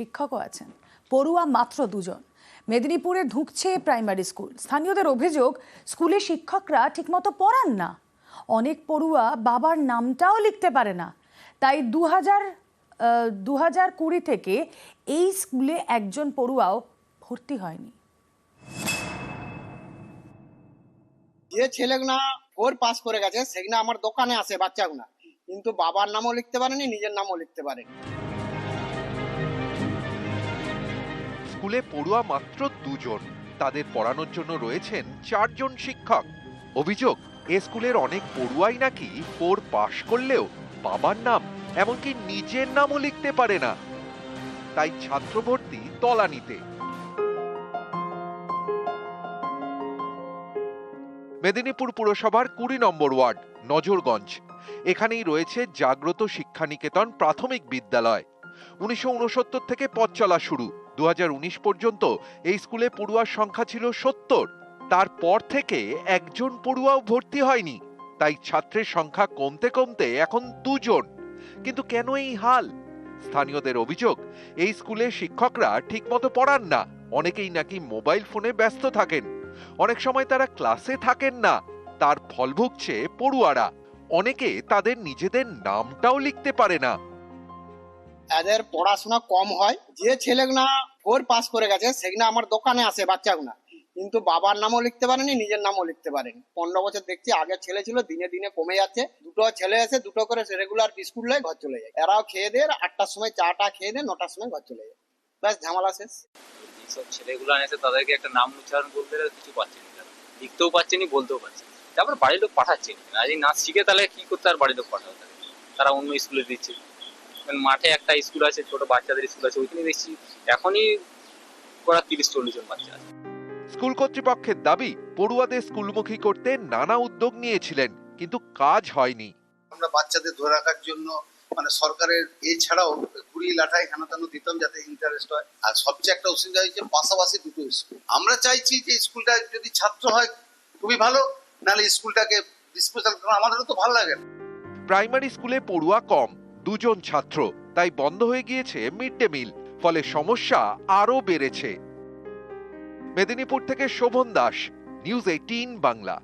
শিক্ষকও আছেন। পড়ুয়া মাত্র দুজন। মেদিনীপুরে ঢুকছে প্রাইমারি স্কুল। স্থানীয়দের অভিযোগ, স্কুলে শিক্ষকরা ঠিকমতো পড়ান না। অনেক পড়ুয়া বাবার নামটাও লিখতে পারে না। তাই দু হাজার দু হাজার কুড়ি থেকে এই স্কুলে একজন পড়ুয়াও ভর্তি হয়নি। যে ছেলেগুনা ফোর পাস করে গেছে, সেগুলো আমার দোকানে আসে বাচ্চাগুনা কিন্তু বাবার নামও লিখতে পারেনি, নিজের নামও লিখতে পারেনি। স্কুলে পড়ুয়া মাত্র দুজন। তাদের পড়ানোর জন্য রয়েছেন চারজন শিক্ষক। অভিযোগ, এ স্কুলের অনেক পড়ুয়াই নাকি ফোর পাশ করলেও বাবার নাম এমনকি নিজের নামও লিখতে পারে না। তাই ছাত্র ভর্তি তলানিতে। মেদিনীপুর পুরসভার কুড়ি নম্বর ওয়ার্ড, নজরগঞ্জ। এখানেই রয়েছে জাগ্রত শিক্ষানিকেতন প্রাথমিক বিদ্যালয়। উনিশশো উনসত্তর থেকে পথ চলা শুরু। দু হাজার উনিশ পর্যন্ত এই স্কুলে পড়ুয়ার সংখ্যা ছিল সত্তর। তারপর থেকে একজন পড়ুয়াও ভর্তি হয়নি। তাই ছাত্রের সংখ্যা কমতে কমতে এখন দুজন। কিন্তু কেন এই হাল? স্থানীয়দের অভিযোগ, এই স্কুলে শিক্ষকরা ঠিকমতো পড়ান না। অনেকেই নাকি মোবাইল ফোনে ব্যস্ত থাকেন। অনেক সময় তারা ক্লাসে থাকেন না। তার ফল ভুগছে পড়ুয়ারা। অনেকে তাদের নিজেদের নামটাও লিখতে পারে না। এদের পড়াশোনা কম হয়। যে ছেলেগুনা ফোর পাস করে গেছে, সেগুলো আমার দোকানে আসে বাচ্চাগুনা কিন্তু বাবার নামও লিখতে পারেনি, নিজের নামও লিখতে পারেনি। পনেরো বছর দেখছি, আগের ছেলে ছিল, দিনে দিনে কমে যাচ্ছে। দুটো ছেলে এসে দুটো করে রেগুলার বিস্কুট লয় ঘর চলে যায়। এরাও খেয়ে দিয়ে আটটার সময় চাটা খেয়ে দিয়ে নটার সময় ঘর চলে যায়। ব্যাস, ঝামেলা শেষ। যেসব ছেলেগুলো আছে তাদেরকে একটা নাম উচ্চারণ গেলে কিছু পাচ্ছে না। লিখতেও পাচ্ছে না, বলতেও পারছে না। তারপর বাড়ির লোক পাঠাচ্ছে না। এই নাচ শিখে, তাহলে কি করতে আর বাড়ির লোক পাঠাবে তারা? অন্য স্কুলে দিচ্ছে। মাঠে একটা স্কুল আছে ছোট বাচ্চাদের স্কুল আছে ওইখানে দেখছি এখনই ওরা তিরিশ চল্লিশ জন বাচ্চা আছে। স্কুল কর্তৃপক্ষের দাবি পড়ুয়াদের স্কুলমুখী করতে নানা উদ্যোগ নিয়েছিলেন কিন্তু কাজ হয়নি। আমরা বাচ্চাদের ধরে রাখার জন্য মানে সরকারের এছাড়াও কুড়ি লাঠাই হেন তেন দিতাম যাতে ইন্টারেস্ট হয়। আর সবচেয়ে একটা অসুবিধা হয়েছে পাশাপাশি দুটো স্কুল আমরা চাইছি যে স্কুলটা যদি ছাত্র হয় খুবই ভালো নাহলে স্কুলটাকে ডিসপোজাল করা আমাদেরও তো ভালো লাগে না। প্রাইমারি স্কুলে পড়ুয়া কম দুজন ছাত্র, তাই বন্ধ হয়ে গিয়েছে মিড ডে মিল, ফলে সমস্যা আরও বেড়েছে। মেদিনীপুর থেকে শোভন দাস, নিউজ এইটিন বাংলা।